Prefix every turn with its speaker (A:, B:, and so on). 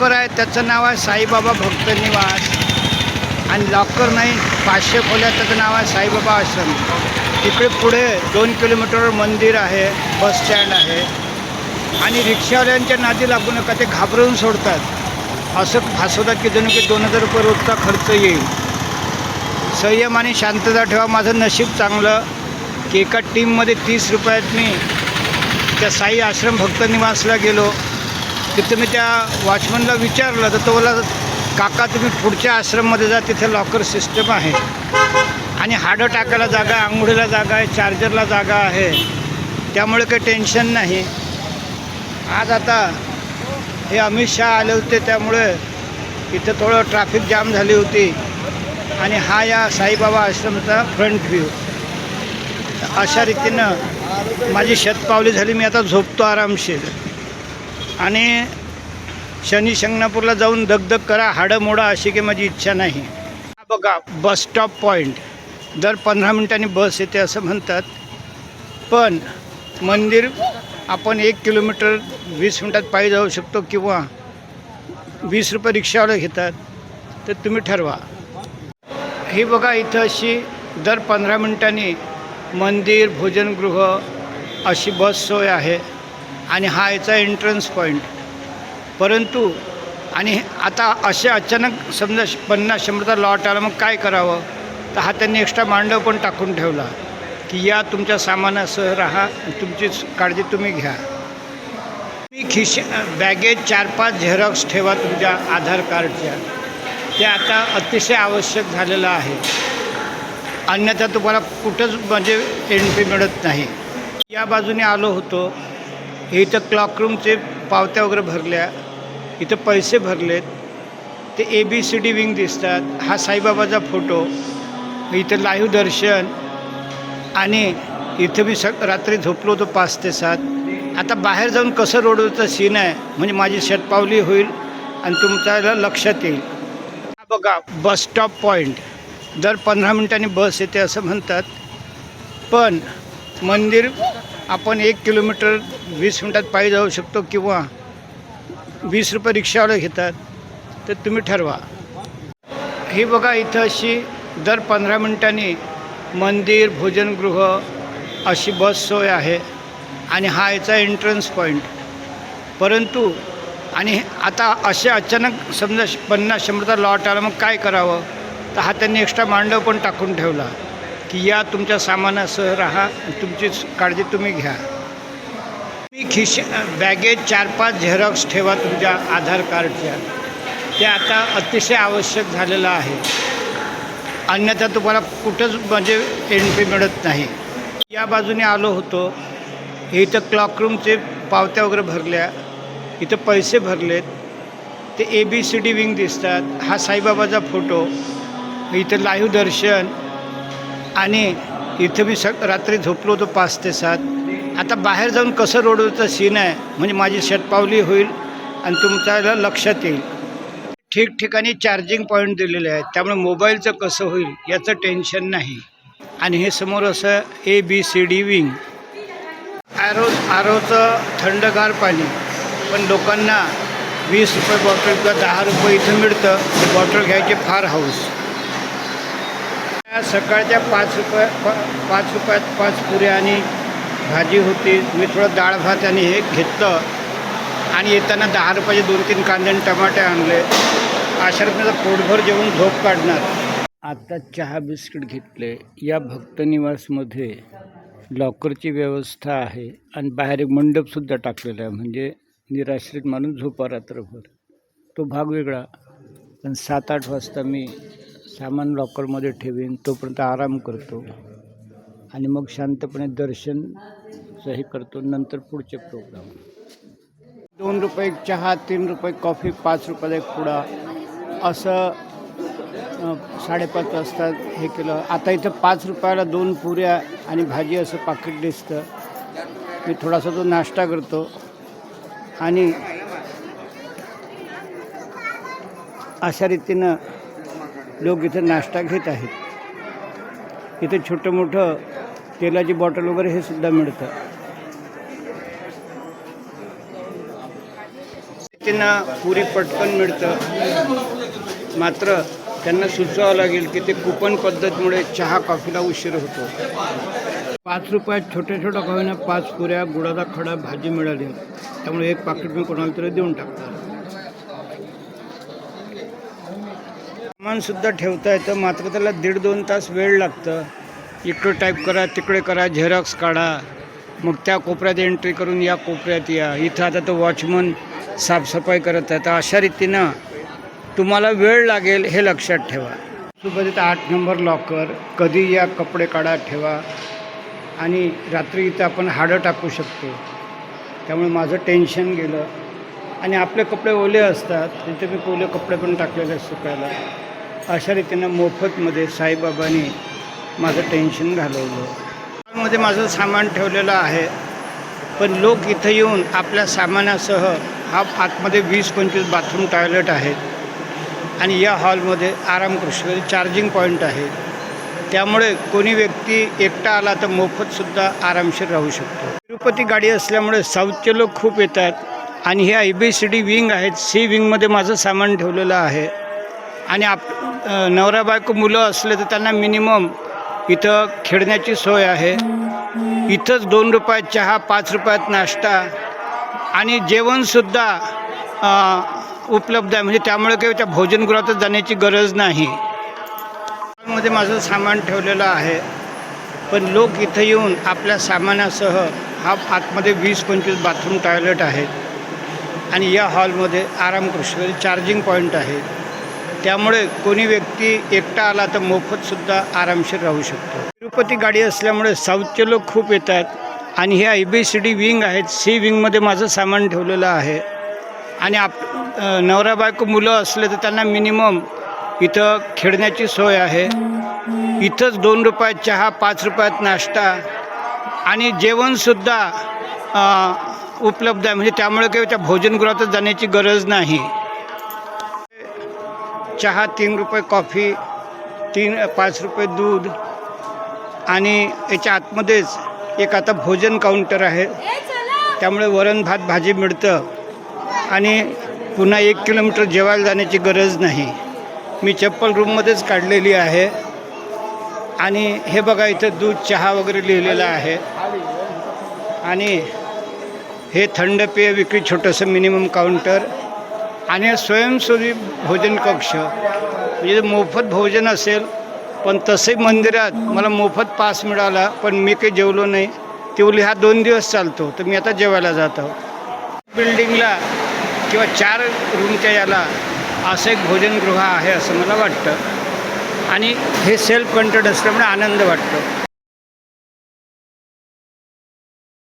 A: Locker आहे त्याचं नाव आहे साईबाबा भक्त निवास. आणि लॉकर नाही पाचशे खोल्या त्याचं नाव आहे साईबाबा आश्रम. तिकडे पुढे दोन किलोमीटरवर मंदिर आहे बस स्टँड आहे. आणि रिक्षावाल्यांच्या नादी लागू नका ते घाबरवून सोडतात. असं फासवतात की जणू की दोन हजार रुपये रोजचा खर्च येईल. संयम आणि शांतता ठेवा माझं नशीब चांगलं की एका टीममध्ये तीस रुपयात मी त्या साई आश्रम भक्त निवासला गेलो. तिथं मी त्या वॉचमनला विचारलं तर तो मला काका तुम्ही पुढच्या आश्रममध्ये जा तिथे लॉकर सिस्टम आहे. आणि हाडं टाकायला जागा आहे आंघोळीला जागा आहे चार्जरला जागा आहे. त्यामुळे काही टेन्शन नाही. आज आता हे अमित शहा आले होते त्यामुळे इथं थोडं ट्रॅफिक जाम झाली होती. आणि हा या साईबाबा आश्रमचा फ्रंट व्ह्यू. अशा रीतीनं माझी शतपावली झाली मी आता झोपतो आरामशीर. आणि शनी शिंगणापूरला जाऊन दगदग करा हाडं मोडा अशी काही माझी इच्छा नाही. बघा बस स्टॉप पॉईंट दर पंधरा मिनिटांनी बस येते असं म्हणतात. पण मंदिर आपण एक किलोमीटर वीस मिनटात पायी जाऊ शकतो किंवा वीस रुपये रिक्षावाले घेतात तर तुम्ही ठरवा. ही बघा इथं अशी दर पंधरा मिनिटांनी मंदिर भोजनगृह अशी बस सोय आहे. आणि हा याचा एंट्रन्स पॉईंट परंतु आणि आता असे अचानक समजा पन्नास शंभरचा लॉट आला मग काय करावं? तर हा त्यांनी एक्स्ट्रा मांडव पण टाकून ठेवला की या तुमच्या सामानासह राहा तुमची काळजी तुम्ही घ्या. मी खिश बॅगेत चार पाच झेरॉक्स ठेवा तुमच्या आधार कार्डच्या. ते आता अतिशय आवश्यक झालेलं आहे. अन्यथा तुम्हाला कुठंच म्हणजे एंट्री मिळत नाही. या बाजूने आलो होतो. इथं क्लॉकरूमचे पावत्या वगैरे भरल्या. इथं पैसे भरलेत ते A B C D wing दिसतात. हा साईबाबाचा फोटो. इथं लाईव्ह दर्शन. आणि इथं मी सग रात्री झोपलो होतो पाच ते सात. आता बाहेर जाऊन कसं रोडवरचं सीन आहे म्हणजे माझी शतपावली होईल आणि तुमच्याला लक्षात येईल. बघा बस स्टॉप पॉईंट दर पंधरा मिनिटांनी बस येते असं म्हणतात. पण मंदिर आपण एक किलोमीटर वीस मिनटात पायी जाऊ शकतो किंवा वीस रुपये रिक्षावाले घेतात तर तुम्ही ठरवा. ही बघा इथं अशी दर पंधरा मिनटांनी मंदिर भोजनगृह अशी बस सोय आहे आणि हा याचा एंट्रन्स पॉईंट परंतु आणि आता असे अचानक समजा पन्नास शंभरचा लॉट आला मग काय करावं? तर हा त्यांनी एक्स्ट्रा मांडव पण टाकून ठेवला. की या तुमच्या सामानासह राहा तुमची काळजी तुम्ही घ्या. मी खिश बॅगेत चार पाच झेरॉक्स ठेवा तुमच्या आधार कार्डच्या. ते आता अतिशय आवश्यक झालेलं आहे. अन्यथा तुम्हाला कुठंच म्हणजे एंट्री मिळत नाही. या बाजूने आलो होतो. हे इथं क्लॉकरूमचे पावत्या वगैरे भरल्या. इथं पैसे भरलेत. ते A B C D wing दिसतात. हा साईबाबाचा फोटो. इथं लाईव्ह दर्शन. आणि इथं मी सग रात्री झोपलो होतो पाच ते सात. आता बाहेर जाऊन कसं रोडवरचं सीन आहे म्हणजे माझी शतपावली होईल आणि तुमच्याला लक्षात येईल. ठिकठिकाणी चार्जिंग पॉईंट दिलेले आहेत त्यामुळे मोबाईलचं कसं होईल याचं टेन्शन नाही. आणि हे समोर असं A B C D wing arrow आरोचं थंडगार पाणी. पण लोकांना वीस रुपये बॉटल किंवा दहा रुपये इथं मिळतं बॉटल घ्यायचे फार हाऊस सकाळच्या पाच रुपये पा पाच रुपयात पाच पुऱ्या आणि भाजी होती. मी थोडं डाळ भात आणि हे घेतलं. आणि येताना दहा रुपयाचे दोन तीन कांदे आणि टमाटे आणले. अशा पोटभर जेवून झोप काढणार. आता चहा बिस्किट घेतले. या भक्तनिवासमध्ये लॉकरची व्यवस्था आहे आणि बाहेर एक मंडपसुद्धा टाकलेला आहे. म्हणजे निराश्रित माणूस झोपा रात्रभर. तो भाग वेगळा. पण सात आठ वाजता मी सामान लॉकरमध्ये ठेवीन तोपर्यंत आराम करतो. आणि मग शांतपणे दर्शनचं हे करतो नंतर पुढचे प्रोग्राम दोन रुपये एक चहा तीन रुपये कॉफी पाच रुपयाला एक पुडा. असं साडेपाच वाजता हे केलं. आता इथं पाच रुपयाला दोन पुऱ्या आणि भाजी असं पाकिट दिसतं. मी थोडासा तो नाश्ता करतो. आणि अशा रीतीनं लोक इथं नाश्ता घेत आहेत. इथे छोटं मोठं तेलाची बॉटल वगैरे हे सुद्धा मिळतं. त्यांना पुरी पटकन मिळतं. मात्र त्यांना सुचवावं लागेल की ते कुपन पद्धतीमुळे चहा कॉफीला उशीर होतो. पाच रुपयात छोट्या छोट्या कॉफीना पाच पुऱ्या गुळाचा खडा भाजी मिळाली. त्यामुळे एक पाकिट मी कोणाला तरी देऊन टाकतात सामानसुद्धा ठेवता येतं. मात्र त्याला दीड दोन तास वेळ लागतं. इकडं टाईप करा तिकडे करा झेरॉक्स काढा. मग त्या कोपऱ्यात एंट्री करून या कोपऱ्यात या. इथं आता तो वॉचमन साफसफाई करत आहे. तर अशा रीतीनं तुम्हाला वेळ लागेल हे लक्षात ठेवा. सुबधित आठ नंबर लॉकर कधी या कपडे काढा ठेवा. आणि रात्री इथं आपण हाडं टाकू शकतो. त्यामुळे माझं टेन्शन गेलं. आणि आपले कपडे ओले असतात. तिथे मी ओले कपडे पण टाकलेले सुकायला. अशा रीतीनं मोफतमध्ये साईबाबांनी माझं टेन्शन घालवलं. मध्ये माझं सामान ठेवलेलं आहे पण लोक इथं येऊन आपल्या सामानासह हा आतमध्ये वीस पंचवीस बाथरूम टॉयलेट आहेत. आणि या हॉलमध्ये आराम कृष्ण चार्जिंग पॉईंट आहे. त्यामुळे कोणी व्यक्ती एकटा आला तर मोफतसुद्धा आरामशीर राहू शकतो. तिरुपती गाडी असल्यामुळे साऊथचे लोक खूप येतात आणि हे I B C D wing आहेत. सी विंगमध्ये माझं सामान ठेवलेलं आहे. आणि आप नवरा बायको मुलं असले तर त्यांना मिनिमम इथं खेळण्याची सोय आहे. इथंच दोन रुपयात चहा पाच रुपयात नाश्ता आणि जेवणसुद्धा उपलब्ध आहे. म्हणजे त्यामुळे काही त्या भोजनगृहातच जाण्याची गरज नाही. मध्ये माझं सामान ठेवलेलं आहे. पण लोक इथं येऊन आपल्या सामानासह हा आतमध्ये वीस पंचवीस बाथरूम टॉयलेट आहेत. आणि या हॉलमध्ये आराम करू शकतो चार्जिंग पॉईंट आहे. त्यामुळे कोणी व्यक्ती एकटा आला तर मोफतसुद्धा आरामशीर राहू शकतो. तिरुपती गाडी असल्यामुळे साऊथचे लोक खूप येतात आणि हे I B C D wing आहेत. सी विंगमध्ये माझं सामान ठेवलेलं आहे. आणि आप नवरा बायको मुलं असले तर त्यांना मिनिमम इथं खेळण्याची सोय आहे. इथंच दोन रुपयात चहा पाच रुपयात नाश्ता आणि जेवणसुद्धा उपलब्ध आहे. म्हणजे त्यामुळे काही त्या भोजनगृहातच जाण्याची गरज नाही. चहा तीन रुपये कॉफी तीन पाच रुपये दूध. आणि याच्या आतमध्येच एक आता भोजन काउंटर आहे. त्यामुळे वरण भात भाजी मिळतं. आणि पुन्हा एक किलोमीटर जेवायला जाण्याची गरज नाही. मी चप्पल रूममध्येच काढलेली आहे. आणि हे बघा इथं दूध चहा वगैरे लिहिलेलं आहे. आणि हे थंड पेय विक्री छोटंसं मिनिमम काउंटर. आणि स्वयंसेवी भोजन कक्ष. म्हणजे मोफत भोजन असेल पण तसे मंदिरात मला मोफत पास मिळाला पण मी काही जेवलो नाही. तिवली हा दोन दिवस चालतो तर मी आता जेवायला जात आहो. बिल्डिंगला किंवा चार रूमच्या याला असं एक भोजनगृह आहे असं मला वाटतं. आणि हे सेल्फ कंटेड असल्यामुळे आनंद वाटतो.